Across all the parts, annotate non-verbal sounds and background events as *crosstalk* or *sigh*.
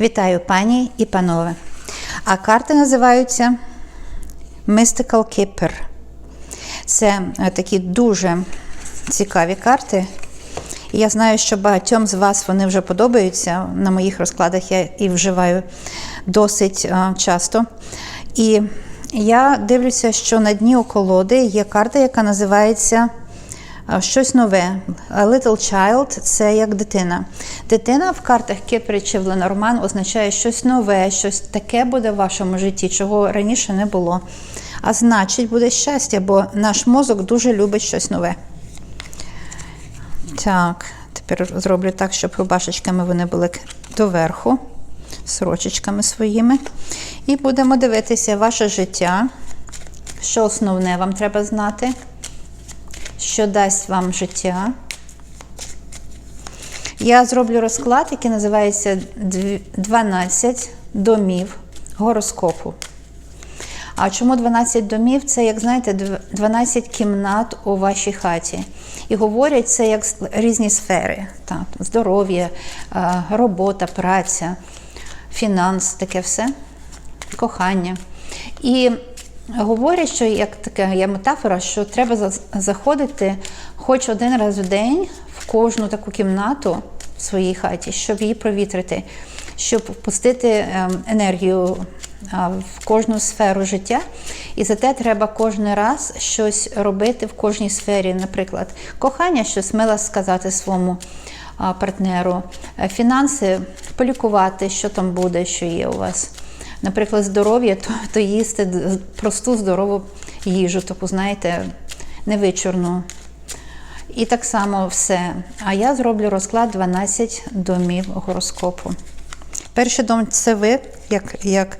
Вітаю пані і панове. А карти називаються Mystical Keeper. Це е, такі дуже цікаві карти. Я знаю, що багатьом з вас вони вже подобаються. На моїх розкладах я і вживаю досить е, часто. І я дивлюся, що на дні у колоди є карта, яка називається щось нове. A Little child це як дитина. Дитина в картах Кепрі чи в Ленорман означає щось нове, щось таке буде в вашому житті, чого раніше не було. А значить, буде щастя, бо наш мозок дуже любить щось нове. Так, тепер зроблю так, щоб рубашечками вони були доверху, сорочечками своїми. І будемо дивитися ваше життя. Що основне вам треба знати? Що дасть вам життя? Я зроблю розклад, який називається 12 домів гороскопу. А чому 12 домів? Це, як знаєте, 12 кімнат у вашій хаті. І говорять це як різні сфери: так, здоров'я, робота, праця, фінанс, таке все, кохання. І говорять, що як така є метафора, що треба за- заходити хоч один раз в день в кожну таку кімнату в своїй хаті, щоб її провітрити, щоб впустити ем, енергію в кожну сферу життя. І за те треба кожен раз щось робити в кожній сфері. Наприклад, кохання, щось мило сказати своєму партнеру, Е, фінанси полікувати, що там буде, що є у вас. Наприклад, здоров'я, то, то їсти просту здорову їжу, таку, знаєте, невичурну. І так само все. А я зроблю розклад 12 домів гороскопу. Перший дом це ви, як, як,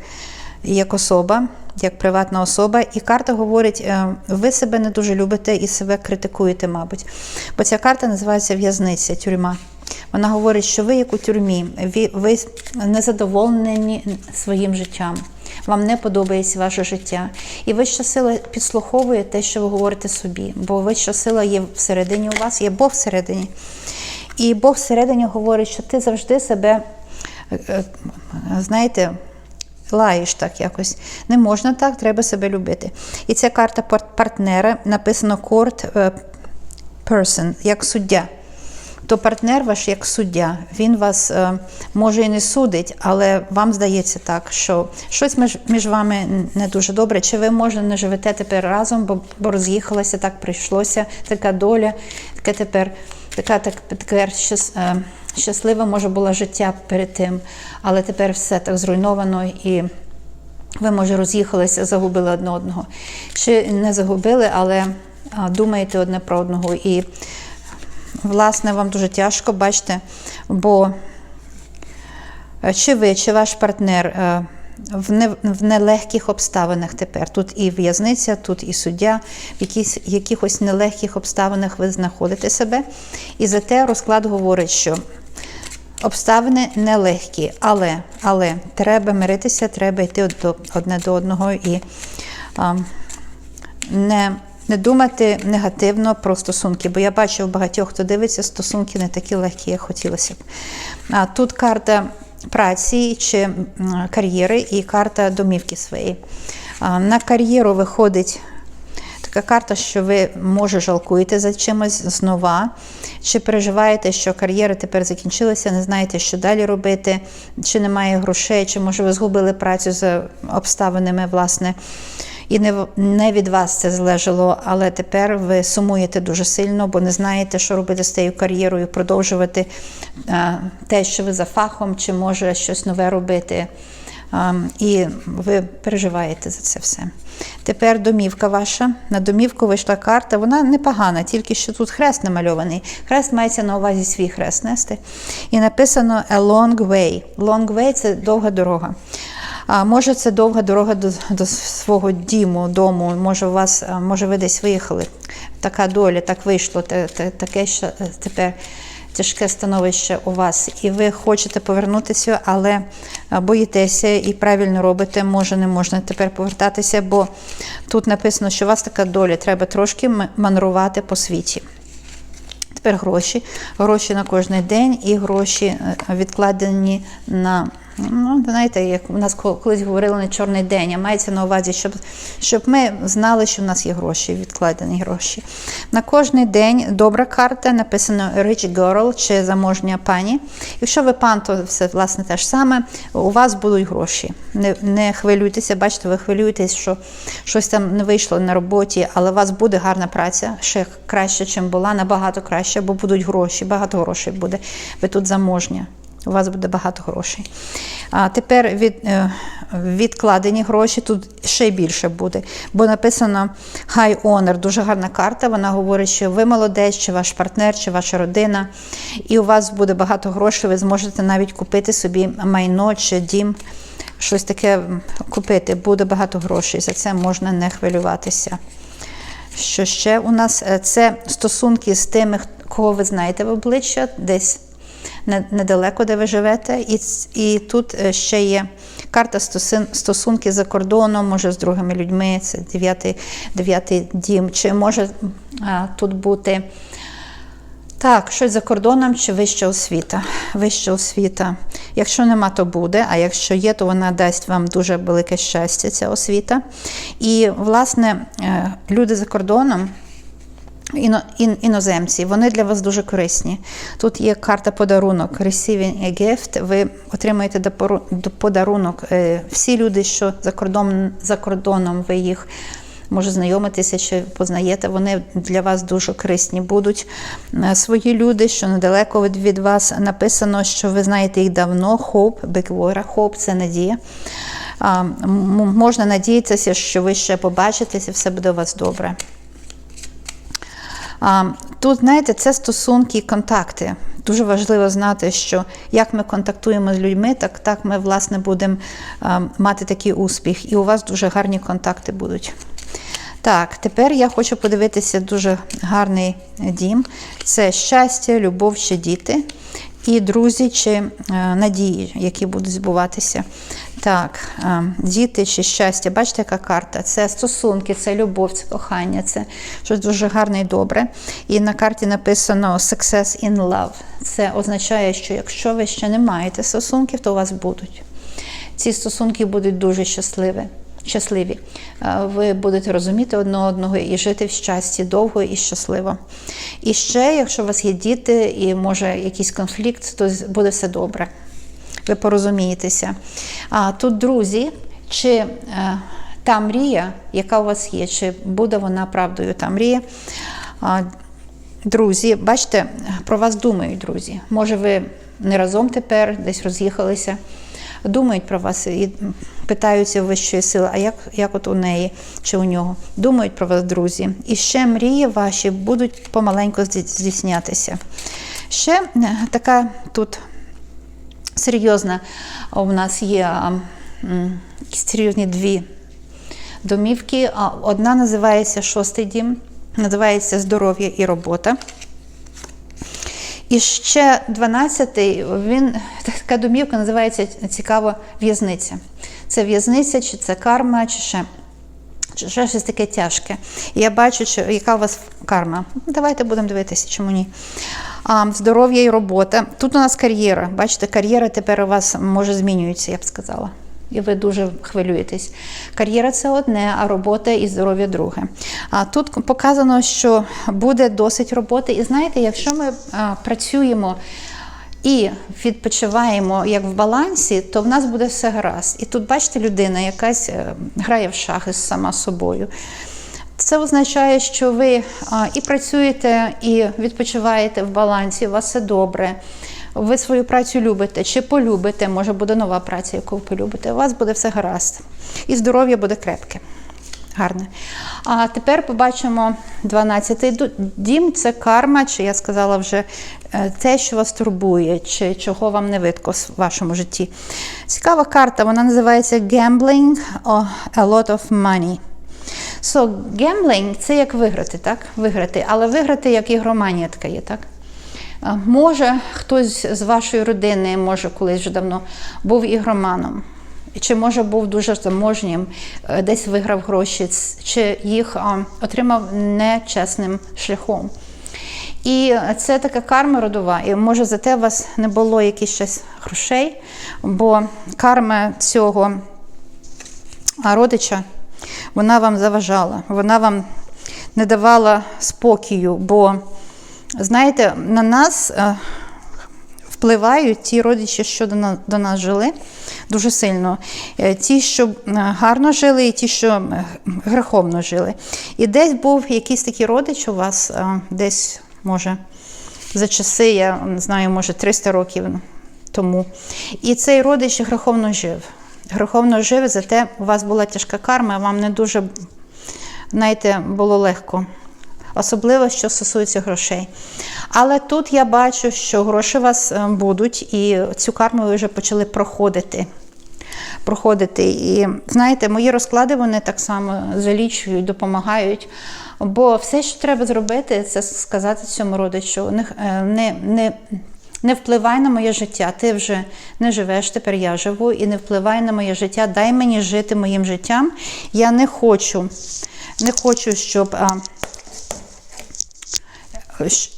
як особа, як приватна особа. І карта говорить, е, ви себе не дуже любите і себе критикуєте, мабуть. Бо ця карта називається в'язниця, тюрма. Вона говорить, що ви як у тюрмі, ви, незадоволені своїм життям. Вам не подобається ваше життя. І ви щосила підслуховуєте те, що ви говорите собі, бо ви щосила є всередині у вас, є Бог всередині. І Бог всередині говорить, що ти завжди себе, е, е, знаєте, лаєш так якось. Не можна так, треба себе любити. І ця карта партнера написано court е, person, як суддя. То партнер ваш як суддя, він вас е, може і не судить, але вам здається так, що щось між, вами не дуже добре. Чи ви може не живете тепер разом, бо, бо роз'їхалося, так прийшлося, така доля, таке тепер, така так тепер е, щасливе може було життя перед тим, але тепер все так зруйновано і. Ви, може, роз'їхалися, загубили одне одного. Чи не загубили, але думаєте одне про одного. І, власне, вам дуже тяжко, бачите, бо е, чи ви, чи ваш партнер е, в, не, в нелегких обставинах тепер. Тут і в'язниця, тут і суддя, в якісь, якихось нелегких обставинах ви знаходите себе. І зате розклад говорить, що Обставини нелегкі, але але треба миритися, треба йти одне до одного і а, не, не думати негативно про стосунки. Бо я бачу багатьох, хто дивиться, стосунки не такі легкі, як хотілося б. А тут карта праці чи кар'єри і карта домівки своєї. На кар'єру виходить Така карта, що ви може жалкуєте за чимось знова, чи переживаєте, що кар'єра тепер закінчилася, не знаєте, що далі робити, чи немає грошей, чи може ви згубили працю за обставинами, власне. І не, не від вас це залежало, але тепер ви сумуєте дуже сильно, бо не знаєте, що робити з тією кар'єрою, продовжувати а, те, що ви за фахом, чи може щось нове робити. А, І ви переживаєте за це все. Тепер домівка ваша. На домівку вийшла карта. Вона непогана, тільки що тут хрест намальований. Хрест мається на увазі свій хрест нести. І написано a long way. Long way це довга дорога. А може, це довга дорога до, до свого діму, дому. Може, у вас, може, ви десь виїхали. Така доля, так вийшло, таке що е, тепер тяжке становище у вас, і ви хочете повернутися, але боїтеся і правильно робите, може, не можна тепер повертатися, бо тут написано, що у вас така доля, треба трошки м- мандрувати по світі. Тепер гроші. Гроші на кожен день і гроші е, відкладені на Ну, знаєте, як у нас колись говорили не чорний день, а мається на увазі, щоб, щоб ми знали, що в нас є гроші, відкладені гроші. На кожний день добра карта, написано Rich Girl чи заможня пані. Якщо ви пан, то все власне те ж саме. У вас будуть гроші. Не, не хвилюйтеся, бачите, ви хвилюєтесь, що щось там не вийшло на роботі, але у вас буде гарна праця, ще краще, ніж була, набагато краще, бо будуть гроші, багато грошей буде. Ви тут заможня. У вас буде багато грошей. А тепер від, е, відкладені гроші тут ще більше буде. Бо написано High Honor, дуже гарна карта. Вона говорить, що ви молодець, чи ваш партнер, чи ваша родина, і у вас буде багато грошей. Ви зможете навіть купити собі майно чи дім, щось таке купити. Буде багато грошей. За це можна не хвилюватися. Що ще у нас? Е, Це стосунки з тими, кого ви знаєте в обличчя, десь недалеко, де ви живете. І, і тут е, ще є карта стосунки за кордоном, може з другими людьми, це дев'ятий, дев'ятий дім. Чи може а, тут бути так, щось за кордоном чи вища освіта. Вища освіта. Якщо нема, то буде, а якщо є, то вона дасть вам дуже велике щастя, ця освіта. І, власне, е, люди за кордоном. Іно, ін, іноземці, вони для вас дуже корисні. Тут є карта подарунок, receiving a gift. Ви отримаєте до подарунок. Е, Всі люди, що за кордоном, за кордоном, ви їх може знайомитися чи познаєте, вони для вас дуже корисні будуть. Е, Свої люди, що недалеко від, вас написано, що ви знаєте їх давно. Hope, беквора, hope – це надія. Можна надіятися, що ви ще побачитеся, все буде у вас добре. Тут, знаєте, це стосунки і контакти. Дуже важливо знати, що як ми контактуємо з людьми, так, так ми, власне, будемо мати такий успіх. І у вас дуже гарні контакти будуть. Так, тепер я хочу подивитися дуже гарний дім. Це щастя, любов чи діти, і друзі чи е, надії, які будуть збуватися. Так, е, діти чи щастя. Бачите, яка карта? Це стосунки, це любов, це кохання, це щось дуже гарне і добре. І на карті написано Success in love. Це означає, що якщо ви ще не маєте стосунків, то у вас будуть. Ці стосунки будуть дуже щасливі. Щасливі. Е, Ви будете розуміти одне одного і жити в щасті довго і щасливо. І ще, якщо у вас є діти і може якийсь конфлікт, то буде все добре. Ви порозумієтеся. А тут друзі, чи е, та мрія, яка у вас є, чи буде вона правдою та мрія? Друзі, бачите, про вас думають друзі. Може, ви не разом тепер, десь роз'їхалися. Думають про вас і питаються вищої сили, а як, як от у неї чи у нього. Думають про вас, друзі. І ще мрії ваші будуть помаленьку здійснятися. Ще е, така тут серйозна у нас є серйозні дві домівки. Одна називається шостий дім, називається здоров'я і робота. І ще 12-й, він *laughs* така домівка називається цікаво в'язниця. Це в'язниця, чи це карма, чи ще, чи ще щось таке тяжке. Я бачу, що, яка у вас карма. Давайте будемо дивитися, чому ні. А, здоров'я і робота. Тут у нас кар'єра. Бачите, кар'єра тепер у вас може змінюється, я б сказала. І ви дуже хвилюєтесь. Кар'єра це одне, а робота і здоров'я друге. А тут показано, що буде досить роботи. І знаєте, якщо ми а, працюємо і відпочиваємо як в балансі, то в нас буде все гаразд. І тут, бачите, людина якась е, грає в шахи сама собою. Це означає, що ви і працюєте, і відпочиваєте в балансі, у вас все добре. Ви свою працю любите чи полюбите, може буде нова праця, яку ви полюбите. У вас буде все гаразд. І здоров'я буде крепке. Гарне. А тепер побачимо 12-й дім це карма, чи я сказала вже е, те, що вас турбує, чи чого вам не видко в вашому житті. Цікава карта, вона називається Gambling a lot of money. So, gambling – це як виграти, так? Виграти, але виграти як ігроманія така є, так? Може, хтось з вашої родини, може, колись вже давно був ігроманом, чи може був дуже заможнім, е, десь виграв гроші, чи їх отримав нечесним шляхом. І це така карма родова. І може за те у вас не було якихось щось грошей, бо карма цього родича вона вам заважала, вона вам не давала спокою. Бо, знаєте, на нас е, впливають ті родичі, що до нас, до нас жили дуже сильно. Е, Ті, що е, гарно жили, і ті, що е, греховно жили. І десь був якийсь такий родич у вас, десь, може, за часи, я не знаю, може, 300 років тому. І цей родич греховно жив. Греховно жив, зате у вас була тяжка карма, вам не дуже, знаєте, було легко. Особливо, що стосується грошей. Але тут я бачу, що гроші у вас е, будуть, і цю карму ви вже почали проходити. Проходити. І знаєте, мої розклади вони так само залічують, допомагають. Бо все, що треба зробити, це сказати цьому родичу, не, е, не, не, не впливай на моє життя. Ти вже не живеш, тепер я живу, і не впливай на моє життя. Дай мені жити моїм життям. Я не хочу, не хочу, щоб. А,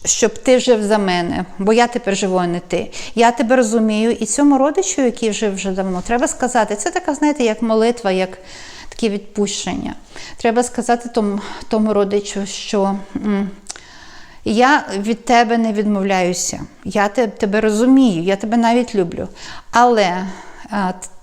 щоб ти жив за мене, бо я тепер живу, а не ти. Я тебе розумію. І цьому родичу, який жив вже давно, треба сказати, це така, знаєте, як молитва, як таке відпущення. Треба сказати тому, тому родичу, що я від тебе не відмовляюся. Я тебе розумію, я тебе навіть люблю. Але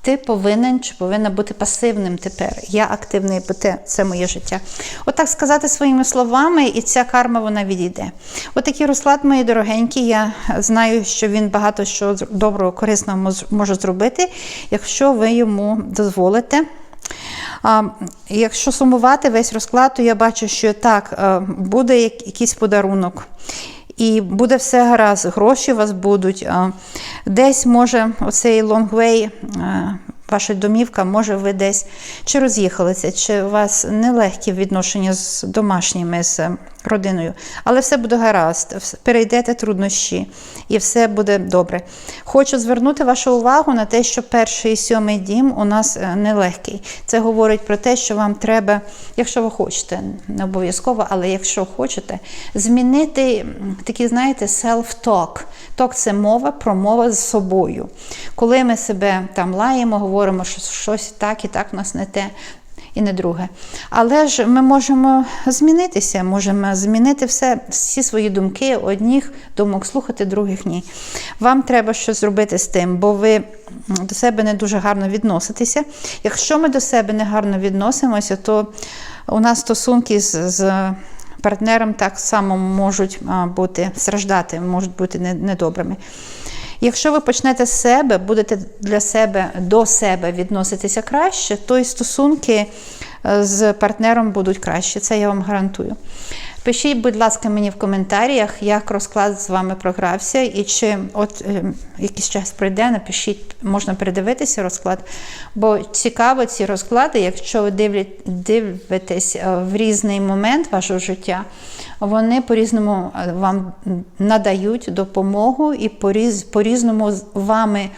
ти повинен чи повинна бути пасивним тепер. Я активний, бо те, це моє життя. Отак сказати своїми словами, і ця карма вона відійде. Отакий розклад, мої дорогенькі. Я знаю, що він багато що доброго, корисного може зробити, якщо ви йому дозволите. А, якщо сумувати весь розклад, то я бачу, що так, е, буде якийсь подарунок. І буде все гаразд, гроші у вас будуть. Десь може оцей лонгвей. ваша домівка, може ви десь чи роз'їхалися, чи у вас нелегкі відношення з домашніми, з родиною. Але все буде гаразд, перейдете труднощі і все буде добре. Хочу звернути вашу увагу на те, що перший і сьомий дім у нас е, нелегкий. Це говорить про те, що вам треба, якщо ви хочете, не обов'язково, але якщо хочете, змінити такий, знаєте, self-talk. Ток це мова, промова з собою. Коли ми себе там лаємо, говоримо, що щось так і так в нас не те. І не друге. Але ж ми можемо змінитися, можемо змінити все, всі свої думки, одних думок слухати, других ні. Вам треба щось зробити з тим, бо ви до себе не дуже гарно відноситеся. Якщо ми до себе не гарно відносимося, то у нас стосунки з, з партнером так само можуть бути страждати, можуть бути не- недобрими. Якщо ви почнете з себе, будете для себе до себе відноситися краще, то і стосунки е, з партнером будуть краще. Це я вам гарантую. Пишіть, будь ласка, мені в коментарях, як розклад з вами програвся, і чи от е, якийсь час пройде, напишіть, можна передивитися розклад. Бо цікаво ці розклади, якщо ви дивлять- дивитесь е, в різний момент вашого життя, вони по-різному е, вам надають допомогу і по-різному з вами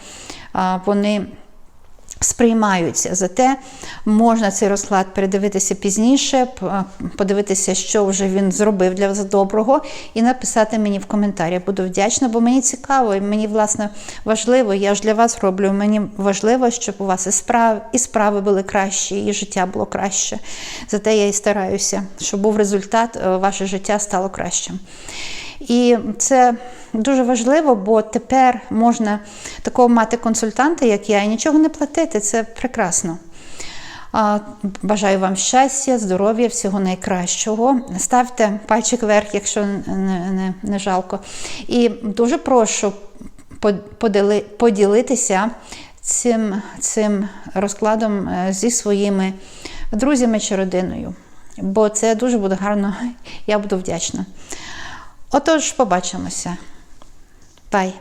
вони сприймаються. Зате можна цей розклад передивитися пізніше, подивитися, що вже він зробив для вас доброго, і написати мені в коментарях. Буду вдячна, бо мені цікаво, і мені власне важливо. Я ж для вас роблю. Мені важливо, щоб у вас і справи, і справи були кращі, і життя було краще. Зате я і стараюся, щоб був результат, е, ваше життя стало кращим. І це дуже важливо, бо тепер можна такого мати консультанта, як я, і нічого не платити. Це прекрасно. Бажаю вам щастя, здоров'я, всього найкращого. Ставте пальчик вверх, якщо не, не, не жалко. І дуже прошу по- поділи, поділитися цим, цим розкладом е, зі своїми друзями чи родиною. Бо це дуже буде гарно, я буду вдячна. Отож, побачимося. Бай!